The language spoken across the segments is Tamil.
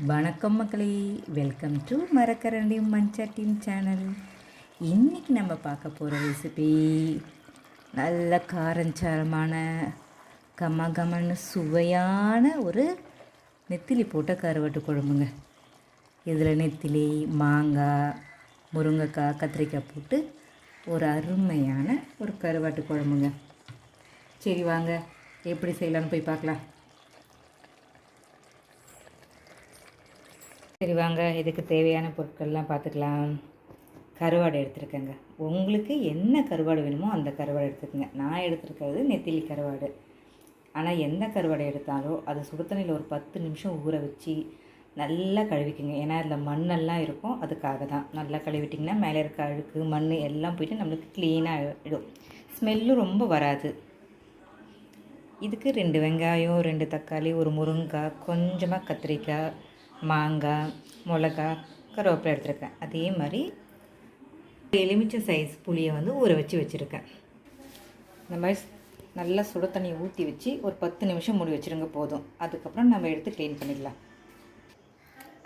வணக்கம் மக்களே. வெல்கம் டு மரக்கரண்டி மண்சட்டின் சேனல் இன்றைக்கி நம்ம பார்க்க போகிற ரெசிபி நல்ல காரஞ்சாரமான கமகமன்னு சுவையான ஒரு நெத்திலி போட்ட கருவாட்டு குழம்புங்க. இதில் நெத்திலி மாங்காய் முருங்கைக்காய் கத்திரிக்காய் போட்டு ஒரு அருமையான ஒரு கருவாட்டு குழம்புங்க. சரி வாங்க எப்படி செய்யலான்னு போய் பார்க்கலாம். சரி வாங்க இதுக்கு தேவையான பொருட்கள்லாம் பார்த்துக்கலாம். கருவாடு எடுத்துருக்கேங்க. உங்களுக்கு என்ன கருவாடு வேணுமோ அந்த கருவாடு எடுத்துக்கோங்க. நான் எடுத்துருக்கிறது நெத்திலி கருவாடு. ஆனால் எந்த கருவாடு எடுத்தாலும் அது சுடுதண்ணியில் ஒரு பத்து நிமிஷம் ஊற வச்சு நல்லா கழுவிக்குங்க. ஏன்னா அதில் மண்ணெல்லாம் இருக்கும். அதுக்காக தான். நல்லா கழுவிட்டிங்கன்னா மேலே இருக்க அழுக்கு மண் எல்லாம் போயிட்டு நம்மளுக்கு க்ளீனாக ஆகிடும் ஸ்மெல்லும் ரொம்ப வராது. இதுக்கு ரெண்டு வெங்காயம் ரெண்டு தக்காளி ஒரு முருங்கைக்காய் கொஞ்சமாக கத்திரிக்காய் மாங்காய் மிளகா கருவேப்பிலை எடுத்துருக்கேன். அதே மாதிரி எலுமிச்சை சைஸ் புளியை வந்து ஊற வச்சு வச்சுருக்கேன். இந்த மாதிரி நல்லா சுட தண்ணியை ஊற்றி வச்சு ஒரு பத்து நிமிஷம் மூடி வச்சுருங்க போதும். அதுக்கப்புறம் நம்ம எடுத்து க்ளீன் பண்ணிடலாம்.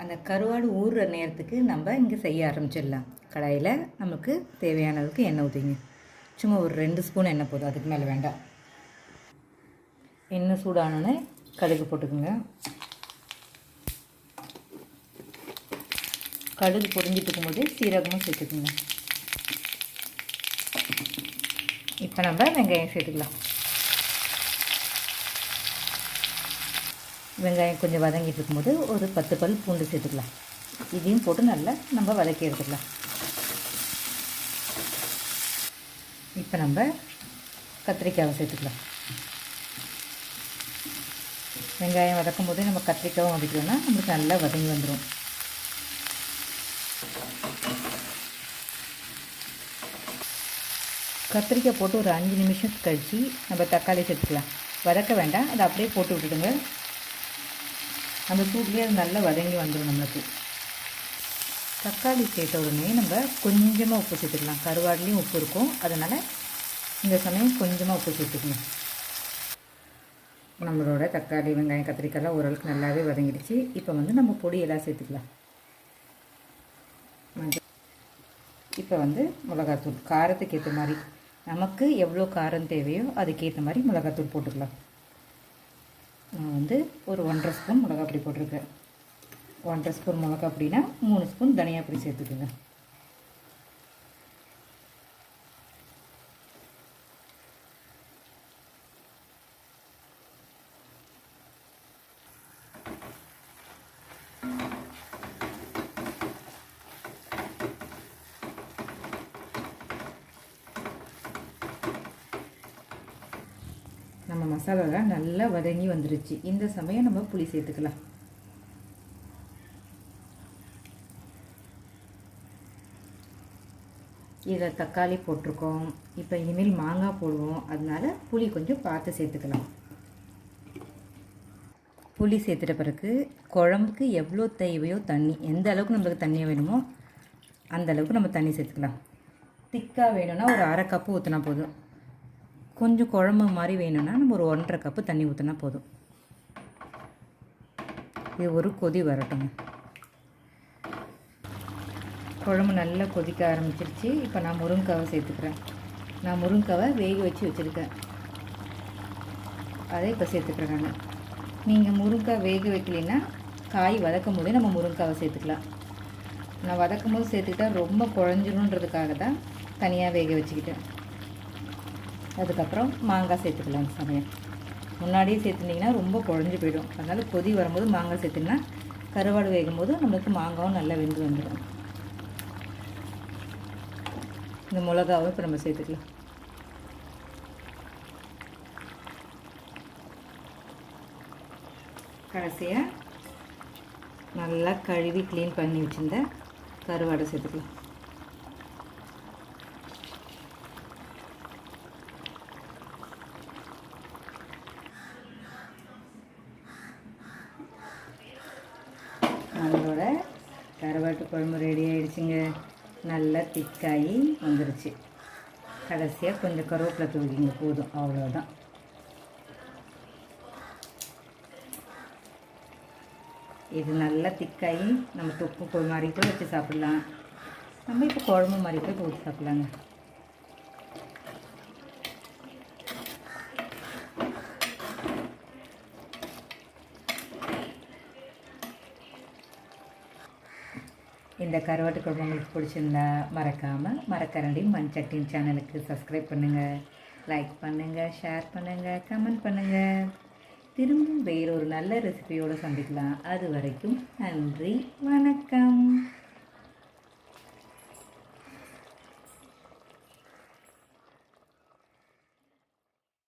அந்த கருவாடு ஊறுற நேரத்துக்கு நம்ம இங்கே செய்ய ஆரம்பிச்சிடலாம். கடாயில் நமக்கு தேவையான அளவுக்கு எண்ணெய் ஊற்றிங்க சும்மா ஒரு ரெண்டு ஸ்பூன் எண்ணெய் போதும். அதுக்கு மேலே வேண்டாம். எண்ணெய் சூடானோன்னே கடுகு போட்டுக்குங்க. கடுகு பொரிஞ்சிட்டு இருக்கும்போது சீரகமும் சேர்த்துக்குங்க. இப்போ நம்ம வெங்காயம் சேர்த்துக்கலாம். வெங்காயம் கொஞ்சம் வதங்கிட்டு இருக்கும்போது ஒரு பத்து பல் பூண்டு சேர்த்துக்கலாம். இதையும் போட்டு நல்லா நம்ம வதக்கி எடுத்துக்கலாம். இப்போ நம்ம கத்திரிக்காவை சேர்த்துக்கலாம். வெங்காயம் வதக்கும் போது நம்ம கத்திரிக்காவும் வதக்கிறோன்னா நம்மளுக்கு நல்லா வதங்கி வந்துடும் கத்திரிக்காய் போட்டு ஒரு அஞ்சு நிமிஷம் கழித்து நம்ம தக்காளி சேர்த்துக்கலாம். வதக்க வேண்டாம். அதை அப்படியே போட்டு விட்டுடுங்க. அந்த சூட்லேயே அது நல்லா வதங்கி வந்துடும் நம்மளுக்கு. தக்காளி சேர்த்த உடனே நம்ம கொஞ்சமாக உப்பு சேர்த்துக்கலாம். கருவாடுலேயும் உப்பு இருக்கும். அதனால் இந்த சமயம் கொஞ்சமாக உப்பு சேர்த்துக்கணும். நம்மளோட தக்காளி வெங்காயம் கத்திரிக்காய்லாம் ஓரளவுக்கு நல்லாவே வதங்கிடுச்சு. இப்போ வந்து நம்ம பொடியெல்லாம் சேர்த்துக்கலாம். இப்போ வந்து மிளகாத்தூள் காரத்துக்கு ஏற்ற மாதிரி. நமக்கு எவ்வளோ காரம் தேவையோ அதுக்கேற்ற மாதிரி மிளகாத்தூள் போட்டுக்கலாம். நான் வந்து ஒரு ஒன்றரை ஸ்பூன் மிளகா பொடி போட்டிருக்கேன். ஒன்றரை ஸ்பூன் மிளகா பொடினா மூணு ஸ்பூன் தனியா பொடி சேர்த்துக்குங்க. நம்ம மசாலாலாம் நல்லா வதங்கி வந்துருச்சு. இந்த சமயம் நம்ம புளி சேர்த்துக்கலாம். இதில் தக்காளி போட்டிருக்கோம். இப்போ இனிமேல் மாங்காய் போடுவோம். அதனால புளி கொஞ்சம் பார்த்து சேர்த்துக்கலாம். புளி சேர்த்துட்ட பிறகு குழம்புக்கு எவ்வளோ தேவையோ தண்ணி எந்த அளவுக்கு நம்மளுக்கு தண்ணி வேணுமோ அந்த அளவுக்கு நம்ம தண்ணி சேர்த்துக்கலாம். திக்காக வேணும்னா ஒரு அரை கப்பு ஊற்றினா போதும். கொஞ்சம் குழம்பு மாதிரி வேணும்னா நம்ம ஒரு ஒன்றரை கப்பு தண்ணி ஊற்றினா போதும். இது ஒரு கொதி வரட்டும் குழம்பு நல்லா கொதிக்க ஆரம்பிச்சிருச்சு. இப்போ நான் முருங்கைக்காவை சேர்த்துக்கிறேன். நான் முருங்கைக்காவை வேக வச்சு வச்சுருக்கேன். அதை இப்போ சேர்த்துக்கிறேன் நான். நீங்கள் முருங்கைக்காய் வேக வைக்கலைன்னா காய் வதக்கும் போதே நம்ம முருங்கைக்காவை சேர்த்துக்கலாம். நான் வதக்கும் போது சேர்த்துக்கிட்டால் ரொம்ப குழஞ்சிருன்றதுக்காக தான் தனியாக வேக வச்சுக்கிட்டேன். அதுக்கப்புறம் மாங்காய் சேர்த்துக்கலாம் சமயம் முன்னாடியே சேர்த்துட்டிங்கன்னா ரொம்ப குழஞ்சி போயிடும். அதனால் கொதி வரும்போது மாங்காய் சேர்த்துனா கருவாடு வேகும் போது நம்மளுக்கு மாங்காவும் நல்லா வெந்து வந்துடும். இந்த மிளகாவும் இப்போ நம்ம சேர்த்துக்கலாம். கடைசியாக நல்லா கழுவி க்ளீன் பண்ணி வச்சுருந்த கருவாடை சேர்த்துக்கலாம் நம்மளோட கருவாட்டு குழம்பு ரெடி ஆகிடுச்சிங்க நல்லா திக்காகி வந்துருச்சு. கடைசியாக கொஞ்சம் கருவேப்பிலை தூக்கிங்க போதும். அவ்வளோதான் இது நல்லா திக்காகி நம்ம தொப்பு மாதிரி கூட வச்சு சாப்பிட்லாம். நம்ம இப்போ குழம்பு மாதிரி கூட போட்டு சாப்பிட்லாங்க. இந்த கருவாட்டு குழம்பு உங்களுக்கு பிடிச்சிருந்தா மறக்காமல் மரக்கரண்டி மண் சட்டின் சேனலுக்கு சப்ஸ்கிரைப் பண்ணுங்கள் லைக் பண்ணுங்கள் ஷேர் பண்ணுங்கள் கமெண்ட் பண்ணுங்கள் திரும்பவும் வேறொரு நல்ல ரெசிபியோடு சந்திக்கலாம். அது வரைக்கும் நன்றி வணக்கம்.